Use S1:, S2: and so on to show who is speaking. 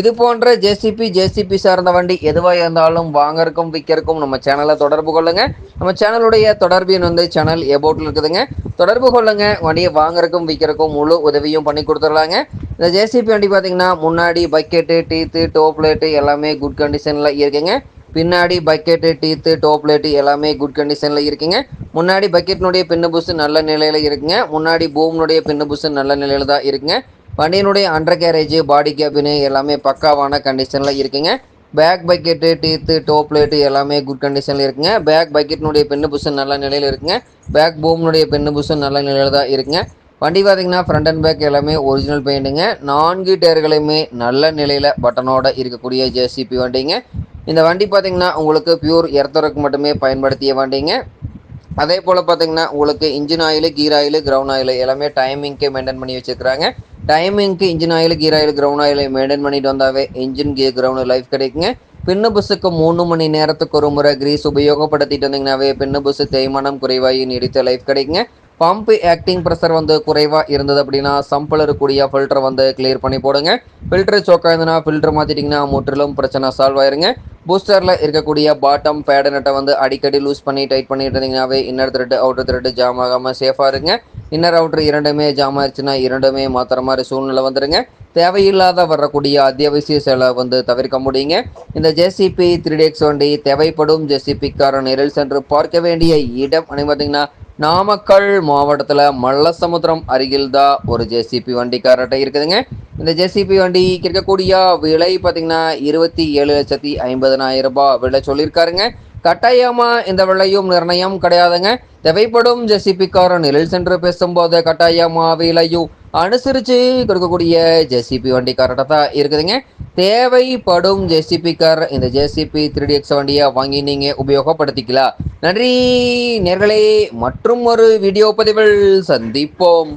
S1: இது போன்ற JCB JCB சார்ந்த வண்டி எதுவாக இருந்தாலும் வாங்கறக்கும் விற்கிறக்கும் நம்ம சேனலை தொடர்பு கொள்ளுங்க. நம்ம சேனலுடைய தொடர்பு எண் வந்து சேனல் எபோட்டில் இருக்குதுங்க. தொடர்பு கொள்ளுங்க. வண்டியை வாங்கறக்கும் விற்கிறக்கும் முழு உதவியும் பண்ணி கொடுத்துடலாங்க. இந்த ஜேசிபி வண்டி பார்த்தீங்கன்னா முன்னாடி பக்கெட்டு டீத்து டோப் லைட்டு எல்லாமே குட் கண்டிஷனில் இருக்குங்க. பின்னாடி பக்கெட்டு டீத்து டோப் லைட்டு எல்லாமே குட் கண்டிஷனில் இருக்குங்க. முன்னாடி பக்கெட்னுடைய பின்னு புஷ் நல்ல நிலையில் இருக்குங்க. முன்னாடி பூம்னுடைய பின்னு புஷ் நல்ல நிலையில் தான் இருக்குங்க. வண்டியினுடைய அண்டர் கேரேஜ் பாடி கேபின் எல்லாமே பக்காவான கண்டிஷனில் இருக்குங்க. Back bucket teeth top light எல்லாமே குட் கண்டிஷனில் இருக்குங்க. பேக் பக்கெட்னுடைய பின்னு புஷன் நல்ல நிலையில் இருக்குங்க. பேக் பூம்னுடைய பெண்ணு புஷன் நல்ல நிலையில் தான் இருக்குங்க. வண்டி பார்த்தீங்கன்னா ஃப்ரண்ட் அண்ட் பேக் எல்லாமே ஒரிஜினல் பெயிண்ட்டுங்க நான்கு டயர்களையுமே நல்ல நிலையில் பட்டனோட இருக்கக்கூடிய ஜேசிபி வண்டிங்க. இந்த வண்டி பார்த்தீங்கன்னா உங்களுக்கு பியூர் எர்த்தருக்கு மட்டுமே பயன்படுத்திய வண்டிங்க. அதே போல் பார்த்தீங்கன்னா உங்களுக்கு engine oil gear oil ground oil எல்லாமே டைமிங்க்கு மெயின்டைன் பண்ணி வச்சுருக்காங்க டைமிங்க்கு engine oil gear oil ground oil maintain பண்ணிட்டு வந்தாவே இன்ஜின் கீர் கிரவுண்ட் லைஃப் கிடைக்குங்க. பின்ன புஸ்ஸுக்கு மூணு மணி நேரத்துக்கு ஒரு முறை கிரீஸ் உபயோகப்படுத்திட்டு வந்தீங்கன்னாவே பின்ன புஸ்ஸு தேய்மானம் குறைவாகி நீடித்த லைஃப் கிடைக்குங்க. பம்ப் ஆக்டிங் ப்ரெஷர் வந்து குறைவாக இருந்தது அப்படின்னா சம்பில் இருக்கக்கூடிய ஃபில்டர் வந்து கிளியர் பண்ணி போடுங்க. ஃபில்டர் சோக்காக இருந்ததுன்னா ஃபில்டர் மாற்றிட்டிங்கன்னா முற்றிலும் பிரச்சனை சால்வ் ஆயிருங்க. பூஸ்டரில் இருக்கக்கூடிய பாட்டம் பேட நட்டை வந்து அடிக்கடி லூஸ் பண்ணி டைட் பண்ணிட்டு இருந்தீங்கன்னாவே inner thread outer thread jam ஆகாமல் சேஃபாக இருங்க. இன்னர் அவுட்டர் இரண்டுமே ஜாம் ஆயிடுச்சுன்னா இரண்டுமே மாத்திர மாதிரி சூழ்நிலை வந்துடுங்க தேவையில்லாத வரக்கூடிய அத்தியாவசிய செலவை வந்து தவிர்க்க முடியுங்க. இந்த ஜேசிபி த்ரீ டேக்ஸ் வண்டி தேவைப்படும் ஜேசிபிக்கார நேரில் சென்று பார்க்க வேண்டிய இடம் பார்த்தீங்கன்னா நாமக்கல் மாவட்டத்தில் மல்லசமுத்திரம் அருகில் தான் ஒரு ஜேசிபி வண்டி இருக்குதுங்க. இந்த ஜேசிபி வண்டி இருக்கக்கூடிய விலை பார்த்தீங்கன்னா இருபத்தி ஏழு லட்சத்தி ஐம்பதனாயிரம் ரூபாய் விலை சொல்லியிருக்காருங்க. கட்டாயமா இந்த விலையும் நிர்ணயம் கிடையாதுங்க. தேவைப்படும் ஜெசிபிக்காரன் நிழல் சென்று பேசும்போது கட்டாயமா விலையும் அனுசரித்து கொடுக்கக்கூடிய ஜெசிபி வண்டி கரெக்டாக தான் இருக்குதுங்க. தேவைப்படும் ஜெசிபி கார் இந்த ஜெசிபி த்ரீ எக்ஸ் வண்டியை வாங்கி நீங்கள் உபயோகப்படுத்திக்கலாம். நன்றி நேர்களே மற்றும் ஒரு வீடியோ பதிவில் சந்திப்போம்.